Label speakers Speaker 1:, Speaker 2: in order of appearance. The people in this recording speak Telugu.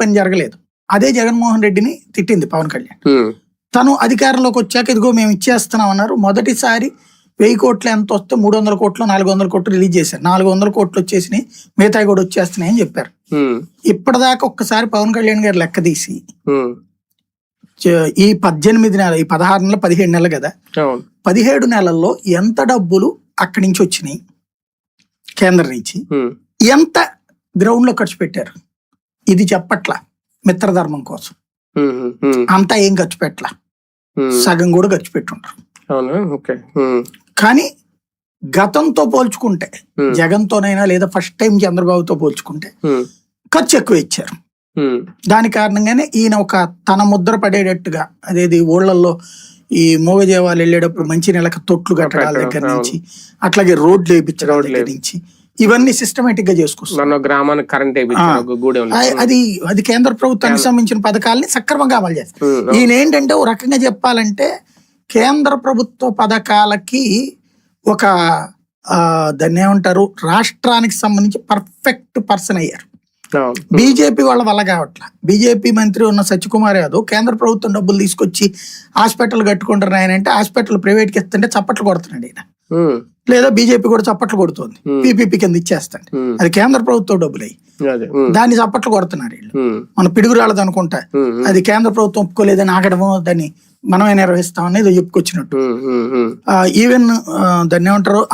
Speaker 1: పని జరగలేదు. అదే జగన్మోహన్ రెడ్డిని తిట్టింది పవన్ కళ్యాణ్. తను అధికారంలోకి వచ్చాక ఇదిగో మేము ఇచ్చేస్తున్నాం అన్నారు. మొదటిసారి వెయ్యి కోట్లు ఎంత వస్తే మూడు వందల కోట్లు నాలుగు వందల కోట్లు రిలీజ్ చేశారు. నాలుగు వందల కోట్లు వచ్చేసినాయి. మిగతాయి కూడా వచ్చేస్తున్నాయి అని చెప్పారు. ఇప్పటిదాకా ఒక్కసారి పవన్ కళ్యాణ్ గారు లెక్క తీసి ఈ పద్దెనిమిది నెలలు ఈ పదహారు నెలలు పదిహేడు నెలలు కదా? పదిహేడు నెలల్లో ఎంత డబ్బులు అక్కడి నుంచి వచ్చినాయి? కేంద్రం నుంచి ఎంత గ్రౌండ్లో ఖర్చు పెట్టారు? ఇది చెప్పట్ల మిత్రధర్మం కోసం. అంతా ఏం ఖర్చు పెట్టలా? సగం కూడా ఖర్చు పెట్టుంటారు కానీ గతంతో పోల్చుకుంటే జగన్తోనైనా లేదా ఫస్ట్ టైం చంద్రబాబుతో పోల్చుకుంటే ఖర్చు ఎక్కువ ఇచ్చారు. దాని కారణంగానే ఈయన ఒక తన ముద్ర పడేటట్టుగా అదేది ఊళ్ళల్లో ఈ మూగజేవాలు వెళ్ళేటప్పుడు మంచి నెలకు తొట్లు కట్టడాల
Speaker 2: కట్టడం,
Speaker 1: దగ్గర నుంచి అట్లాగే రోడ్లు వేయించడం దగ్గర నుంచి ఇవన్నీ సిస్టమేటిక్గా చేసుకొస్తారు
Speaker 2: నన్ను గ్రామానికి కరెంట్
Speaker 1: అది అది కేంద్ర ప్రభుత్వానికి సంబంధించిన పథకాల్ని సక్రమంగా అమలు చేస్తారు ఈయన ఏంటంటే ఓ రకంగా చెప్పాలంటే కేంద్ర ప్రభుత్వ పథకాలకి ఒక దాన్ని ఏమంటారు రాష్ట్రానికి సంబంధించి పర్ఫెక్ట్ పర్సన్ అయ్యారు. బీజేపీ వాళ్ళ వల్ల కావట్ల. బీజేపీ మంత్రి ఉన్న సత్యకుమార్ యాదవ్ కేంద్ర ప్రభుత్వం డబ్బులు తీసుకొచ్చి హాస్పిటల్ అంటే హాస్పిటల్ ప్రైవేట్కి ఇస్తుంటే చప్పట్లు కొడుతున్నాడు
Speaker 2: ఉమ్,
Speaker 1: లేదా బీజేపీ కూడా చప్పట్లు కొడుతుంది. పీపీపీ కింద ఇచ్చేస్తాడు. అది కేంద్ర ప్రభుత్వం డబ్బులు. దాన్ని చప్పట్లు కొడుతున్నారు వీళ్ళు. మన పిడుగురాళ్ళది అనుకుంటా. అది కేంద్ర ప్రభుత్వం ఒప్పుకోలేదని ఆగడము దాన్ని మనమే నిర్వహిస్తామని ఏదో చెప్పుకొచ్చినట్టు. ఈవెన్ దాన్ని ఏమంటారు?